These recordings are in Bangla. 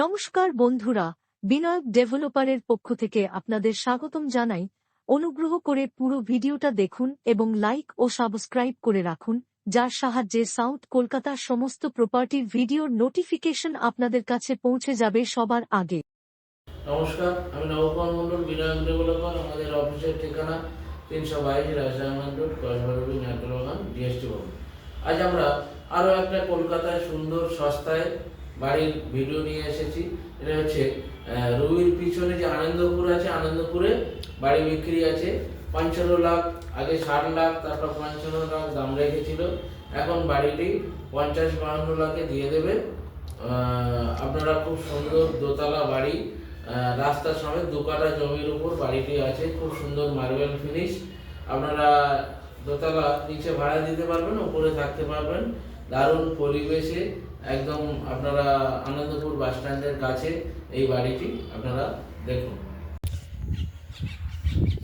নমস্কার বন্ধুরা, বিনায়ক ডেভেলপারের পক্ষ থেকে আপনাদের স্বাগতম জানাই। অনুগ্রহ করে পুরো ভিডিওটা দেখুন এবং লাইক ও সাবস্ক্রাইব করে রাখুন, যার সাহায্যে সাউথ কলকাতার সমস্ত প্রপার্টির ভিডিওর নোটিফিকেশন আপনাদের কাছে পৌঁছে যাবে সবার আগে। নমস্কার, আমি নবকুমার মন্ডল বিনায়ক ডেভেলপার। আমাদের অফিসের ঠিকানা তিনশো বাইশ রাজশাহী রোড কসবারবি নাট্যবাগান ডিএসটি আজ আমরা আরও একটা কলকাতায় সুন্দর সস্তায় বাড়ির ভিডিও নিয়ে এসেছি। এটা হচ্ছে রুবির পিছনে যে আনন্দপুর আছে, আনন্দপুরে বাড়ি বিক্রি আছে। পঞ্চান্ন লাখ, আগে ষাট লাখ, তারপর পঞ্চান্ন লাখ দাম রেখেছিল। এখন বাড়িটি পঞ্চাশ বাহান্ন লাখে দিয়ে দেবে। আপনারা খুব সুন্দর দোতলা বাড়ি রাস্তার সমেত দু কাঠা জমির উপর বাড়িটি আছে। খুব সুন্দর মার্বেল ফিনিশ। আপনারা দোতলা নিচে ভাড়া দিতে পারবেন, উপরে থাকতে পারবেন। দারুণ পরিবেশে একদম আপনারা আনন্দপুর বাস স্ট্যান্ডের কাছে এই বাড়িটি আপনারা দেখুন।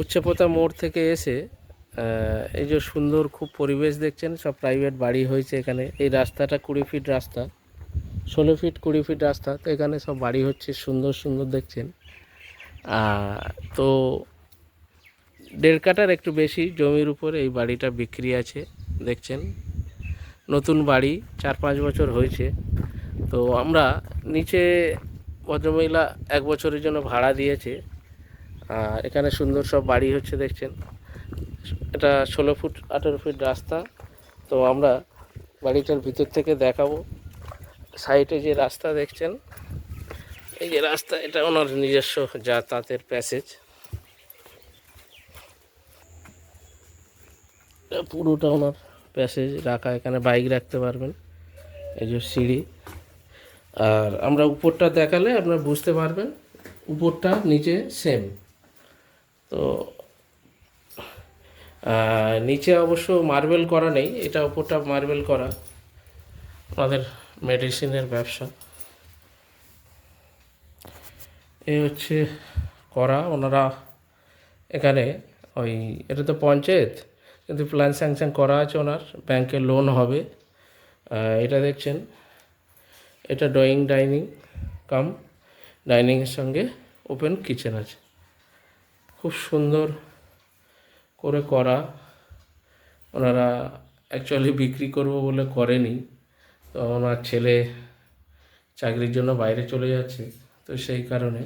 উচ্চপতা মোড় থেকে এসে এই যে সুন্দর খুব পরিবেশ দেখছেন, সব প্রাইভেট বাড়ি হয়েছে এখানে। এই রাস্তাটা কুড়ি ফিট রাস্তা, ষোলো ফিট কুড়ি ফিট রাস্তা, তো এখানে সব বাড়ি হচ্ছে সুন্দর সুন্দর দেখছেন। তো দেড় কাটার একটু বেশি জমির উপর এই বাড়িটা বিক্রি আছে, দেখছেন। নতুন বাড়ি, চার পাঁচ বছর হয়েছে। তো আমরা নিচে ভদ্রমহিলা এক বছরের জন্য ভাড়া দিয়েছে। এখানে সুন্দর সব বাড়ি হচ্ছে দেখছেন। এটা ষোলো ফুট, আঠেরো ফুট রাস্তা। তো আমরা বাড়িটার ভিতর থেকে দেখাবো। সাইডে যে রাস্তা দেখছেন, এই যে রাস্তা, এটা ওনার নিজস্ব যাতায়াতের প্যাসেজ। পুরোটা ওনার প্যাসেজ রাখা, এখানে বাইক রাখতে পারবেন। এই যে সিঁড়ি। আর আমরা উপরটা দেখালে আপনারা বুঝতে পারবেন, উপরটা, নিচে সেম তো নিচে অবশ্য মার্বেল করা নেই, এটা উপরটা মার্বেল করা। আমাদের মেডিসিনের ব্যবসা। এই হচ্ছে করা, ওনারা এখানে ওই, এটা তো পঞ্চায়েত? কিন্তু প্ল্যান স্যাংশন করা আছে ওনার ব্যাংকে লোন হবে। এটা দেখছেন, এটা ড্রয়িং ডাইনিং কাম ডাইনিংয়ের সঙ্গে ওপেন কিচেন আছে। খুব সুন্দর করে করা। ওনারা অ্যাকচুয়ালি বিক্রি করব বলে করেনি। তো ওনার ছেলে চাকরির জন্য বাইরে চলে যাচ্ছে, তো সেই কারণে।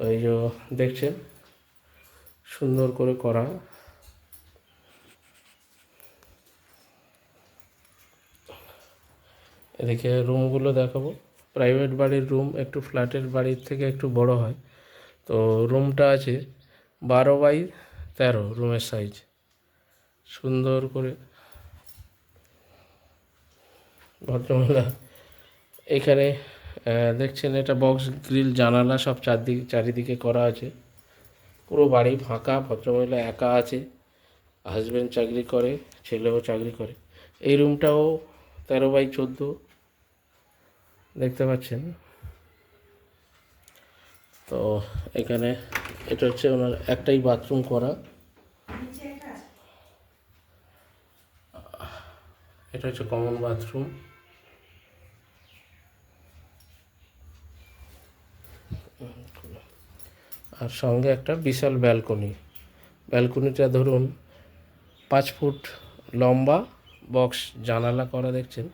ওই যে দেখছেন, সুন্দর করে করা। এদিকে রুমগুলো দেখাবো। প্রাইভেট বাড়ির রুম একটু ফ্ল্যাটের বাড়ির থেকে একটু বড় হয়। তো রুমটা আছে বারো বাই তেরো রুমের সাইজ সুন্দর করে ভদ্রমহিলা এখানে দেখছেন এটা বক্স গ্রিল জানালা সব চারদিকে, চারিদিকে করা আছে। পুরো বাড়ি ফাঁকা, ভদ্রমহিলা একা আছে। হাজব্যান্ড চাকরি করে, ছেলেও চাকরি করে। এই রুমটাও তেরো বাই চোদ্দ। দেখতে পাচ্ছেন। তো এখানে এটা হচ্ছে ওনার একটাই বাথরুম করা। এটা হচ্ছে কমন বাথরুম আর সঙ্গে একটা বিশাল ব্যালকনি ব্যালকনিটা ধরুন পাঁচ ফুট লম্বা বক্স জানালা করা দেখছেন।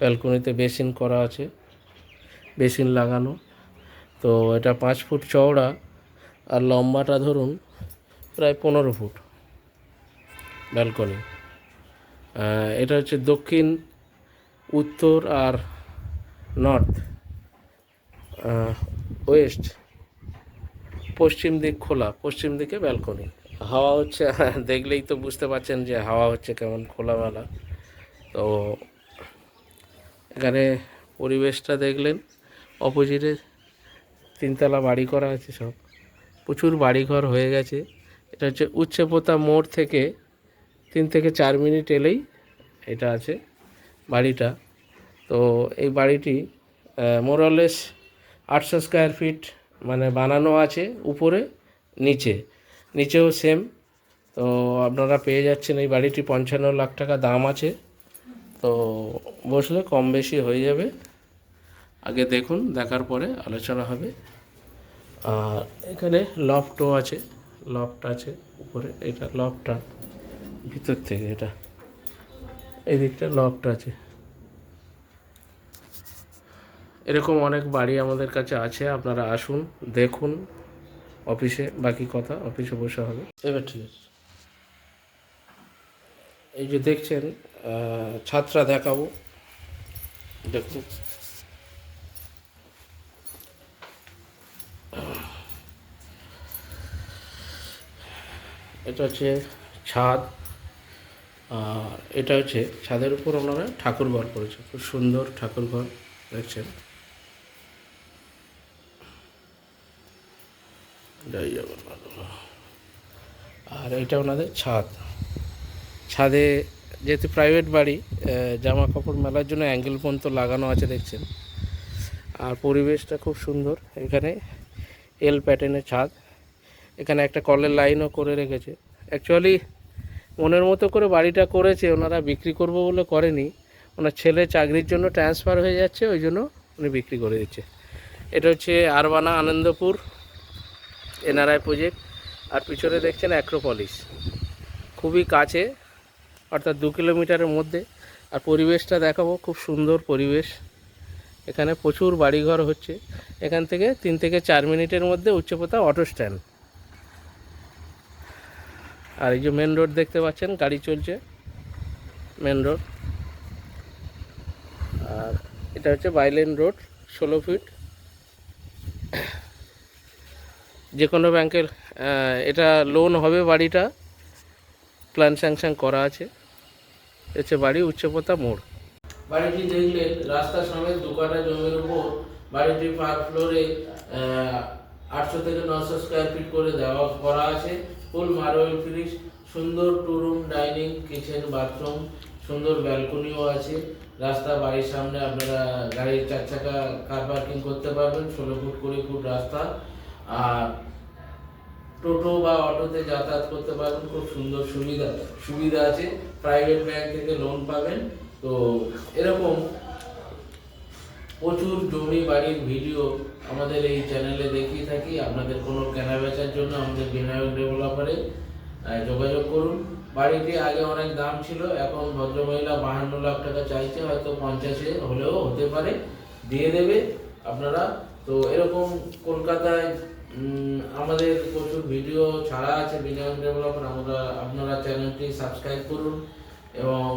ব্যালকনিতে বেসিন করা আছে। বেসিন লাগানো। তো এটা পাঁচ ফুট চওড়া আর লম্বাটা ধরুন প্রায় পনেরো ফুট ব্যালকনি। এটা হচ্ছে দক্ষিণ, উত্তর আর নর্থ। ওয়েস্ট। পশ্চিম দিক খোলা, পশ্চিম দিকে ব্যালকনি। হাওয়া হচ্ছে, দেখলেই তো বুঝতে পারছেন যে হাওয়া হচ্ছে কেমন খোলামেলা। তো এখানে পরিবেশটা দেখলেন। অপোজিটে তিনতলা বাড়ি করা আছে সব। প্রচুর বাড়িঘর হয়ে গেছে। এটা হচ্ছে উচ্চপোতা মোড় থেকে তিন থেকে চার মিনিট এলেই এটা আছে বাড়িটা। তো এই বাড়িটি মোরলেস আটশো স্কোয়ার ফিট মানে বানানো আছে উপরে, নিচে। নিচেও সেম তো আপনারা পেয়ে যাচ্ছেন এই বাড়িটি পঞ্চান্ন লাখ টাকা দাম আছে। তো বসলে কম বেশি হয়ে যাবে। আগে দেখুন, দেখার পরে আলোচনা হবে। আর এখানে লফটও আছে লফট আছে উপরে, এটা লফটটা ভিতর থেকে এটা। এই দিকটা লফট আছে। এরকম অনেক বাড়ি আমাদের কাছে আছে, আপনারা আসুন, দেখুন, অফিসে বাকি কথা, অফিসে বসে হবে। এবার ঠিক আছে। এই যে দেখছেন ছাদটা দেখাবো। দেখুন। এটা হচ্ছে ছাদ, আর এটা হচ্ছে ছাদের উপর ওনারা ঠাকুর ঘর করেছে। খুব সুন্দর ঠাকুর ঘর দেখছেন। আর এটা ওনাদের ছাদ। ছাদে যেহেতু প্রাইভেট বাড়ি জামা কাপড় মেলার জন্য অ্যাঙ্গেল পর্যন্ত লাগানো আছে দেখছেন। আর পরিবেশটা খুব সুন্দর। এখানে এল প্যাটার্নের ছাদ। এখানে একটা কলের লাইনও করে রেখেছে। অ্যাকচুয়ালি মনের মতো করে বাড়িটা করেছে, ওনারা বিক্রি করব বলে করেনি। ওনার ছেলে চাকরির জন্য ট্রান্সফার হয়ে যাচ্ছে, ওই জন্য উনি বিক্রি করে দিচ্ছে। এটা হচ্ছে আরবানা আনন্দপুর এনআরআই প্রজেক্ট আর পিছনে দেখছেন অ্যাক্রোপলিস খুবই কাছে, অর্থাৎ দু কিলোমিটারের মধ্যে। আর পরিবেশটা দেখাবো, খুব সুন্দর পরিবেশ। এখানে প্রচুর বাড়িঘর হচ্ছে। এখান থেকে তিন থেকে চার মিনিটের মধ্যে উচ্চপথা অটো স্ট্যান্ড আর এই যে মেন রোড দেখতে পাচ্ছেন, গাড়ি চলছে মেন রোড আর এটা হচ্ছে বাইলেন রোড ষোলো ফিট যে কোনো ব্যাংকের এটা লোন হবে বাড়িটা। প্ল্যান স্যাংশন করা আছে। হচ্ছে বাড়ি উচ্চপতা মোড়। বাড়িটি দেখলেন রাস্তা সমেত দু কাঠা জমির উপর বাড়িটি পার ফ্লোরে আটশো থেকে নশো স্কোয়ার ফিট করে দেওয়া করা আছে। ফুল মার্বেল ফিনিশ সুন্দর two room dining kitchen bathroom সুন্দর ব্যালকনিও আছে। রাস্তা বাড়ির সামনে আপনারা গাড়ির চার চাকা কার পার্কিং করতে পারবেন, ষোলো ফুট, কুড়ি ফুট রাস্তা। আর টোটো বা অটোতে যাতায়াত করতে পারবেন, খুব সুন্দর সুবিধা সুবিধা আছে। প্রাইভেট ব্যাংক থেকে লোন পাবেন। তো এরকম প্রচুর জমি বাড়ির ভিডিও আমাদের এই চ্যানেলে দেখিয়ে থাকি। আপনাদের কোনো কেনা বেচার জন্য আমাদের বিনায়ক ডেভেলপারে যোগাযোগ করুন। বাড়িটি আগে অনেক দাম ছিল, এখন ভদ্রমহিলা বাহান্ন লাখ টাকা চাইছে, হয়তো পঞ্চাশে হলেও হতে পারে। দিয়ে দেবে আপনারা। তো এরকম কলকাতায় আমাদের প্রচুর ভিডিও ছাড়া আছে বিনায়ক ডেভেলপার আমরা, আপনারা চ্যানেলটি সাবস্ক্রাইব করুন এবং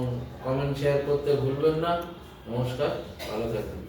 কমেন্ট শেয়ার করতে ভুলবেন না। নমস্কার, ভালো থাকবেন।